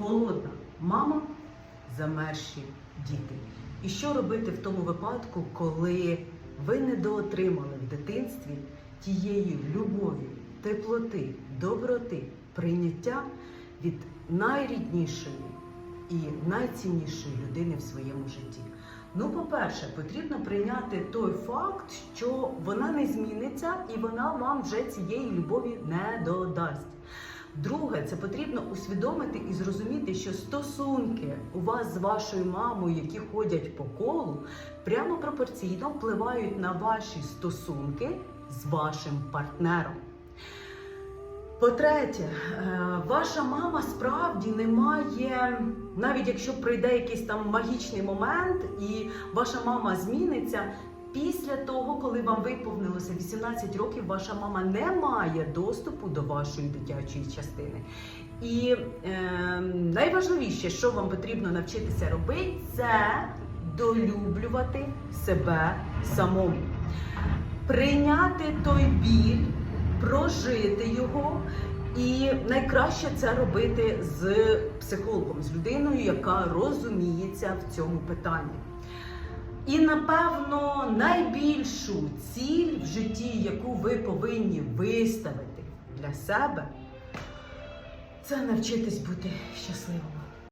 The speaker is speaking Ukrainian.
голодна мама, замерші діти. І що робити в тому випадку, коли ви недоотримали в дитинстві тієї любові, теплоти, доброти, прийняття від найріднішої і найціннішої людини в своєму житті? Ну, по-перше, потрібно прийняти той факт, що вона не зміниться і вона вам вже цієї любові не додасть. Друге, це потрібно усвідомити і зрозуміти, що стосунки у вас з вашою мамою, які ходять по колу, прямо пропорційно впливають на ваші стосунки з вашим партнером. По-третє, е, ваша мама справді не має, навіть якщо прийде якийсь там магічний момент, і ваша мама зміниться. Після того, коли вам виповнилося 18 років, ваша мама не має доступу до вашої дитячої частини. І е, найважливіше, що вам потрібно навчитися робити, це долюблювати себе самому, прийняти той біль, прожити його. І найкраще це робити з психологом, з людиною, яка розуміється в цьому питанні. І напевно найбільшу ціль в житті, яку ви повинні виставити для себе, це навчитись бути щасливими.